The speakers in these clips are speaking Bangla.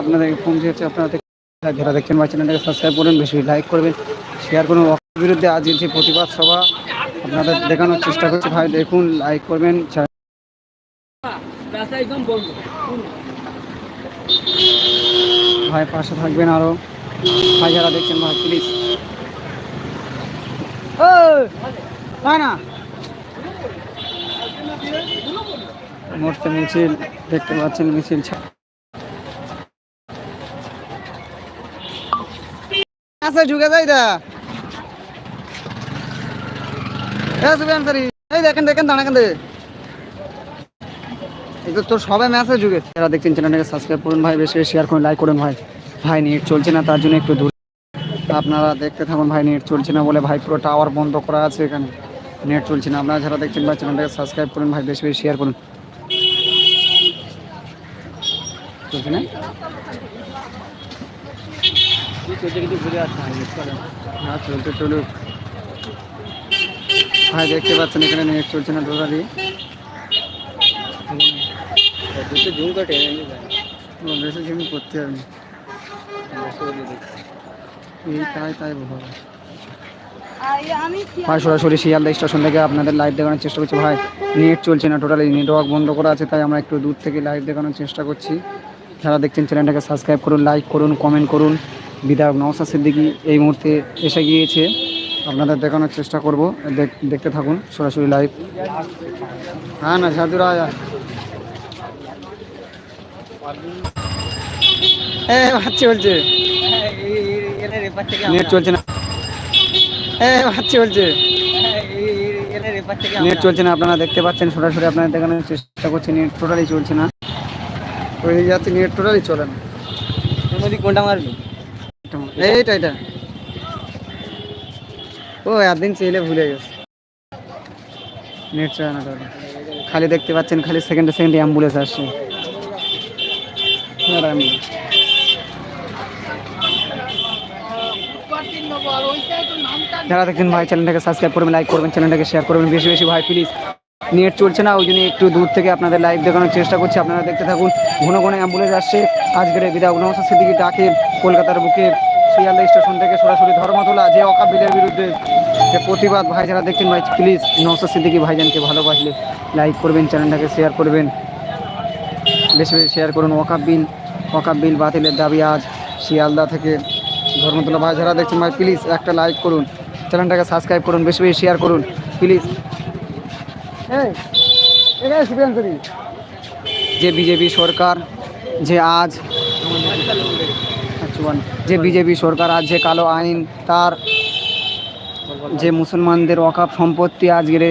আপনাদের পৌঁছে যাচ্ছে আপনারা যারা দেখছেন বা চ্যানেলটাকে সাবস্ক্রাইব করুন, বেশি লাইক করবেন শেয়ার করুন। বিরুদ্ধে আজ যে প্রতিবাদ সভা, আপনাদের দেখানোর চেষ্টা করছি। ভাই, দেখুন লাইক করবেন ভাই, পাশে থাকবেন আরও ভাই, যারা দেখছেন, ভাই প্লিজ না। মোটতে মিছিল দেখতে পাচ্ছেন, মিছিল আছে ঢুকে যাই দা এই দেখেন দেখেন দাঁড়া কেন এই তোর সবাই ম্যাচে যুগে যারা দেখছেন চ্যানেলটাকে সাবস্ক্রাইব করুন ভাই, বেশি শেয়ার করুন লাইক করুন ভাই। ভাই নেট চলছে না, তার জন্য একটু দূর। আপনারা দেখতে থাকুন ভাই নেট চলছে না বলে ভাই, পুরো টাওয়ার বন্ধ করা আছে এখানে। নেট চলছে না। আপনারা যারা দেখছেন ভাই চ্যানেলটাকে সাবস্ক্রাইব করুন ভাই, বেশি বেশি শেয়ার করুন। চলছে না? চলছে কিছু ঘুরে আসছে হ্যাঁ চলতে চলুক। ভাই দেখতে পাচ্ছেন এখানে নেট চলছে না টোটালি দুটো জুম কাটে বেশি জিমি করতে হবে না। এই তাই তাই ভালো ভাই সরাসরি শিয়ালদা স্টেশন থেকে আপনাদের লাইভ দেখানোর চেষ্টা করছি। ভাই নেট চলছে না টোটালি নেটওয়ার্ক বন্ধ করা আছে তাই আমরা একটু দূর থেকে লাইভ দেখানোর চেষ্টা করছি। যারা দেখছেন চ্যানেলটাকে সাবস্ক্রাইব করুন লাইক করুন কমেন্ট করুন। বিধায়ক নওসা সিদ্দিকি এই মুহূর্তে এসে গিয়েছে। আপনাদের দেখানোর চেষ্টা করব। দেখ- দেখতে থাকুন সরাসরি লাইভ হ্যাঁ না ঝাদুরা হ্যাঁ নেট চলছে। না। হ্যাঁ নেট চলছে। না, আপনারা দেখতে পাচ্ছেন, সরাসরি আপনারা দেখানোর চেষ্টা করছেন নেট টোটালি চলছে না। যাচ্ছে নেট টোটালি চলে না। কোনটা মারবি? এইটা এটা ও, একদিন চাইলে ভুলে গেছে। নেট চলে না খালি দেখতে পাচ্ছেন, খালি সেকেন্ডে সেকেন্ডে অ্যাম্বুলেন্স আসছে। যারা দেখছেন ভাই, চ্যানেলটাকে সাবস্ক্রাইব করবেন লাইক করবেন, চ্যানেলটাকে শেয়ার করবেন, বেশি বেশি ভাই প্লিজ নেট চলছে না, ওই জন্য একটু দূর থেকে আপনাদের লাইভ দেখানোর চেষ্টা করছি। আপনারা দেখতে থাকুন, ঘন ঘন অ্যাম্বুলেন্স আসছে। আজকের বিধায়ক নমস্কার সিদ্দিকি ডাকে কলকাতার বুকে শিয়ালদা স্টেশন থেকে সরাসরি ধর্মতলা যে অকাবিলের বিরুদ্ধে যে প্রতিবাদ ভাই যারা দেখছেন ভাই প্লিজ নমস্কার সিদ্দিকি ভাইজানকে ভালোবাসলে লাইক করবেন চ্যানেলটাকে শেয়ার করবেন। বেশি বেশি শেয়ার করুন। ওয়াকাব বিল ওয়াকাব বিল বাতিলের দাবি আজ শিয়ালদা থেকে ধর্মতলা ভাই যারা দেখছেন ভাই প্লিজ একটা লাইক করুন। চ্যানেলটাকে সাবস্ক্রাইব করুন বেশি বেশি শেয়ার করুন প্লিজ যে বিজেপি সরকার যে আজ আচ্ছা, বল। যে বিজেপি সরকার আজ যে কালো আইন, তার যে মুসলমানদের অকাপ সম্পত্তি আজকের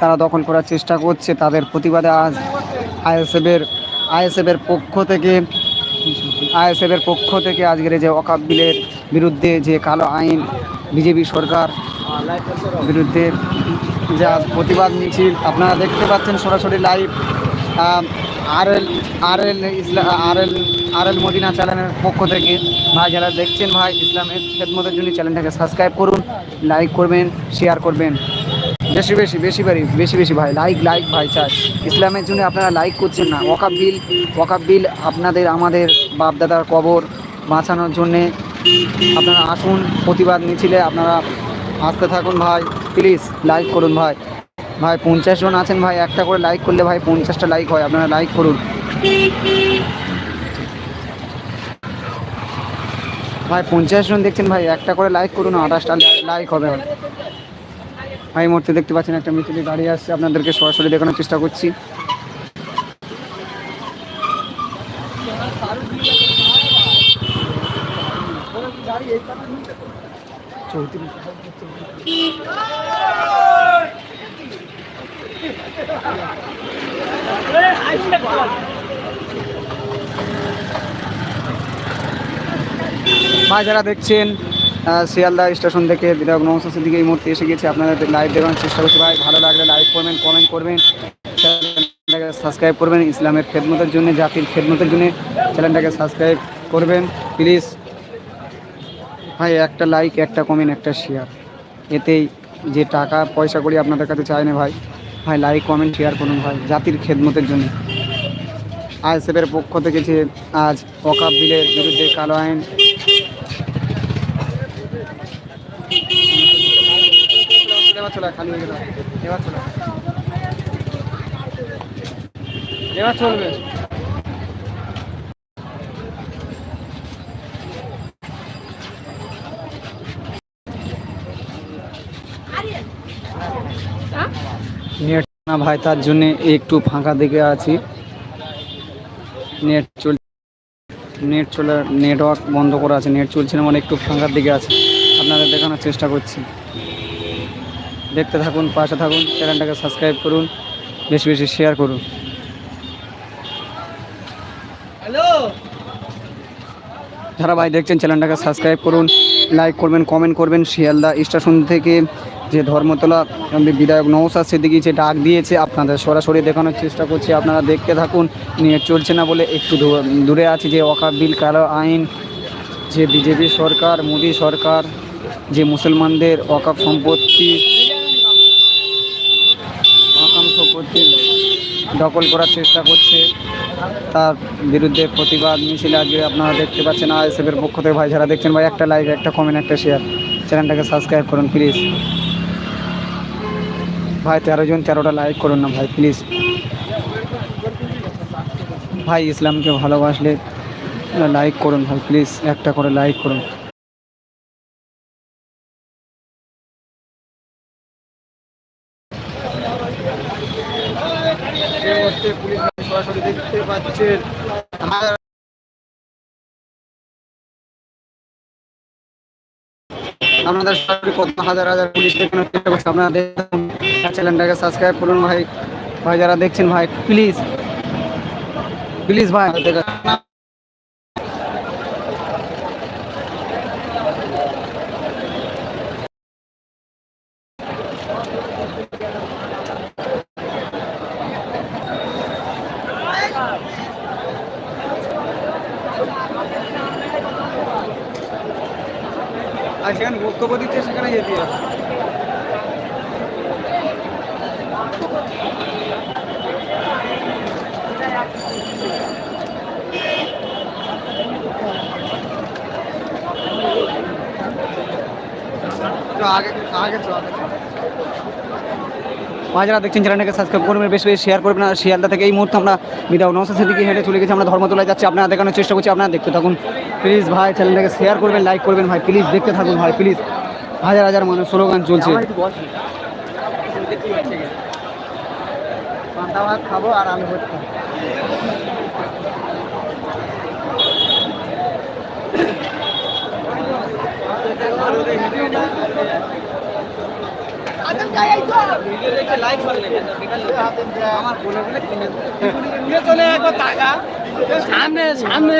তারা দখল করার চেষ্টা করছে, তাদের প্রতিবাদে আজ আইএসএফের আইএসএফের পক্ষ থেকে, আইএসএফের পক্ষ থেকে আজকের যে অকাপ বিলের বিরুদ্ধে যে কালো আইন, বিজেপি সরকার বিরুদ্ধে যে আজ প্রতিবাদ মিছিল, আপনারা দেখতে পাচ্ছেন সরাসরি লাইভ আর এল আর এল ইসলাম আর এল আর এল মদিনা চ্যানেলের পক্ষ থেকে ভাই যারা দেখছেন ভাই ইসলামের খেদমতের জন্য চ্যানেলটাকে সাবস্ক্রাইব করুন, লাইক করবেন শেয়ার করবেন। বেশি বেশি বেশি বাড়ি বেশি বেশি ভাই, লাইক লাইক ভাই চাই। ইসলামের জন্য আপনারা লাইক করছেন না। ওয়াকাব বিল ওয়াকাব বিল আপনাদের, আমাদের বাপদাদার কবর বাঁচানোর জন্যে আপনারা আসুন, প্রতিবাদ মিছিলে আপনারা আসতে থাকুন ভাই। প্লিজ লাইক করুন ভাই। ভাই পঞ্চাশ জন আছেন ভাই, একটা করে লাইক করলে ভাই পঞ্চাশটা লাইক হয়, আপনারা লাইক করুন। ভাই পঞ্চাশ জন দেখছেন ভাই, একটা করে লাইক করুন, আঠাশটা লাইক হবে। ভাই এই মুহূর্তে দেখতে পাচ্ছেন একটা মিছিলে গাড়ি আসছে, আপনাদেরকে সরাসরি দেখানোর চেষ্টা করছি। চৌত্রিশ ভাই, যারা দেখছেন শিয়ালদা স্টেশন থেকে বিধায়ক নমস্কার দিকে এই মুহূর্তে এসে গেছে, আপনাদের লাইভ দেখানোর চেষ্টা করছি। ভাই, ভালো লাগলে লাইক করবেন কমেন্ট করবেন চ্যানেলটাকে সাবস্ক্রাইব করবেন, ইসলামের খেদমতের জন্য, জাতির খেদমতের জন্য চ্যানেলটাকে সাবস্ক্রাইব করবেন। প্লিজ ভাই, একটা লাইক একটা কমেন্ট একটা শেয়ার এতেই যে টাকা পয়সা করি আপনাদের কাছে চাই না ভাই ভাই লাইক কমেন্ট শেয়ার করুন ভাই, জাতির খেদমতের জন্য। আইএসএফের পক্ষ থেকে যে আজ ওয়াকাব বিলের বিরুদ্ধে কালো আইন হয়ে না ভাই তার জন্য একটু ফাঁকা দিকে আছি নেট চল নেট চলে নেটওয়ার্ক বন্ধ করা আছে নেট চলছে না মানে একটু ফাঁকার দিকে আছে। আপনাদের দেখানোর চেষ্টা করছি। দেখতে থাকুন পাশে থাকুন চ্যানেলটাকে সাবস্ক্রাইব করুন বেশি বেশি শেয়ার করুন। হ্যালো যারা ভাই দেখছেন চ্যানেলটাকে সাবস্ক্রাইব করুন লাইক করবেন কমেন্ট করবেন শিয়ালদা স্টেশন থেকে যে ধর্মতলা বিধায়ক নৌসাদ সিদ্দিকি যে ডাক দিয়েছে, আপনাদের সরাসরি দেখানোর চেষ্টা করছি। আপনারা দেখতে থাকুন, নিয়ে চলছে না বলে একটু দূরে আছি যে ওয়াকাব বিল কালো আইন, যে বিজেপি সরকার, মোদী সরকার, যে মুসলমানদের ওয়াকাব সম্পত্তি সম্পত্তির দখল করার চেষ্টা করছে। তার বিরুদ্ধে প্রতিবাদ মিছিল আজকে আপনারা দেখতে পাচ্ছেন, আইএসএফের পক্ষ থেকে ভাই যারা দেখছেন। ভাই, একটা লাইক, একটা কমেন্ট একটা শেয়ার চ্যানেলটাকে সাবস্ক্রাইব করুন প্লিজ ভাই, তেরো জন, তেরোটা লাইক করুন না ভাই প্লিজ ভাই, ইসলামকে ভালোবাসলে লাইক করুন ভাই প্লিজ একটা করে লাইক করুন। আপনাদের কত হাজার হাজার পুলিশ দেখানোর চেষ্টা করছে চ্যানেলটাকে সাবস্ক্রাইব করুন ভাই। ভাই, যারা দেখছেন ভাই প্লিজ প্লিজ ভাই আর সেখানে বক্তব্য দিচ্ছে, সেখানে যেতে হবে। যারা দেখছেন চ্যানেলটাকে সাবস্ক্রাইব করবেন বেশি বেশি শেয়ার করবেন আর শিয়ালদা থেকে এই মুহূর্তে আমরা বিদায় নৌসাদ সেদিকে হেঁটে চলে গেছি আমরা ধর্মতলায় যাচ্ছি। আপনারা দেখানোর চেষ্টা করছি আপনারা দেখতে থাকুন। প্লিজ ভাই চ্যানেলটাকে শেয়ার করবেন লাইক করবেন ভাই প্লিজ দেখতে থাকুন ভাই প্লিজ হাজার হাজার মানুষ স্লোগান চলছে। খাব আর আলু ভর্তা খাব। লাইক করলে আমার বলে বলে কিনে সামনে সামনে।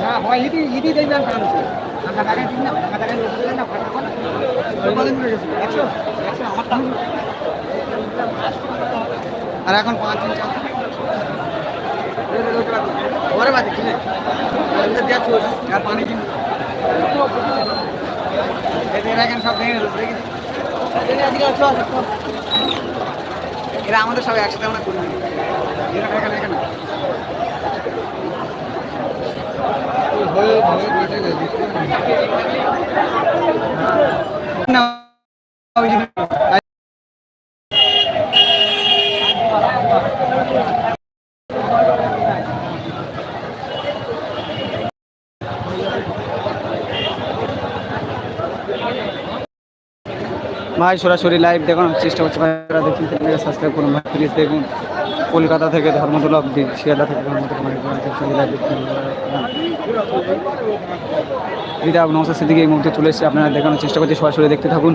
হ্যাঁ হয় ইদি ইদি দেখবেন কারণ টাকা টাকা দিন না টাকা টাকা দিন না ফাটা ফাটা কতদিন করে গেছে। একশো একশো আমার আর এখন পাঁচ দিন এরা আমাদের সব একসাথে আমরা করি। এখানে এখানে এখানে। না ভাই, সরাসরি লাইভ দেখানোর চেষ্টা করছি ভাইরা দেখুন সাবস্ক্রাইব করুন, ভাই প্লিজ দেখুন। কলকাতা থেকে ধর্মতলা অব্দি শিয়ালদা থেকে ধর্মতলা বিধায়ক নৌসাদ সিদ্দিকি, এই মুহূর্তে চলে এসেছে। আপনারা দেখানোর চেষ্টা করছি, সরাসরি দেখতে থাকুন।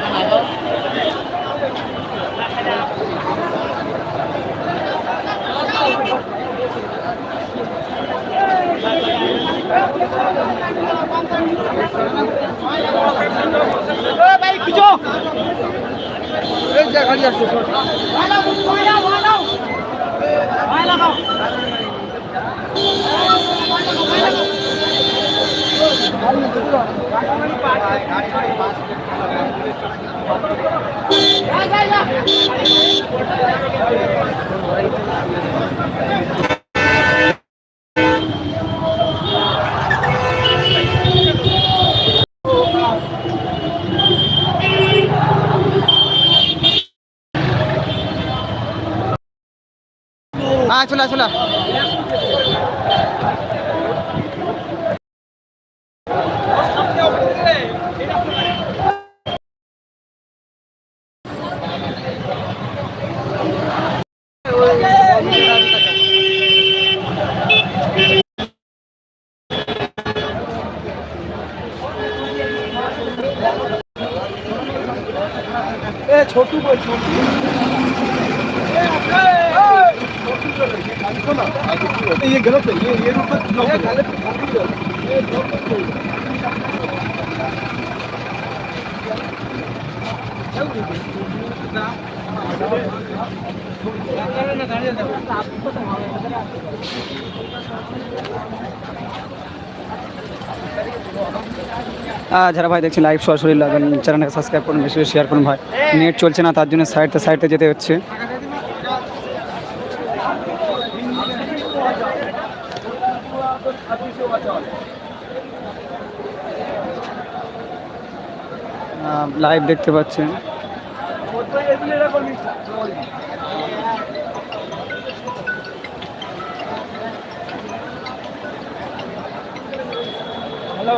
এই যা চলে আয়, চলে আয়। ছোটু বল ছোটু ये गलत है ये ये ऊपर ये गलत আহ, যারা ভাই দেখছেন লাইভ সরাসরি লাগবেন চ্যানেলটাকে সাবস্ক্রাইব করুন বেশি বেশি শেয়ার করুন ভাই নেট চলছে না তার জন্য সাইডতে সাইডতে যেতে হচ্ছে লাইভ দেখতে পাচ্ছেন। হ্যালো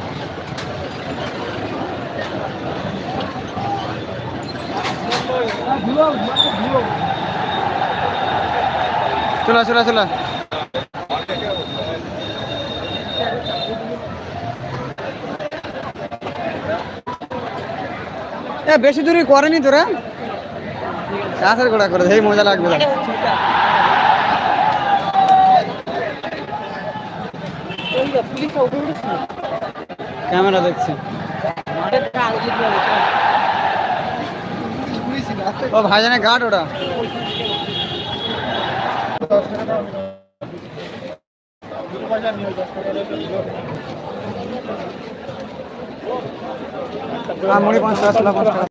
চলো চলো চলো। এ, বেশি দূরে করেনি তোরা? চাষের গোড়া করে সেই মজা লাগবে ক্যামেরা দেখছি। ও ভাইজানের ঘাট ওটা। মুড়ি ছোলা টাকা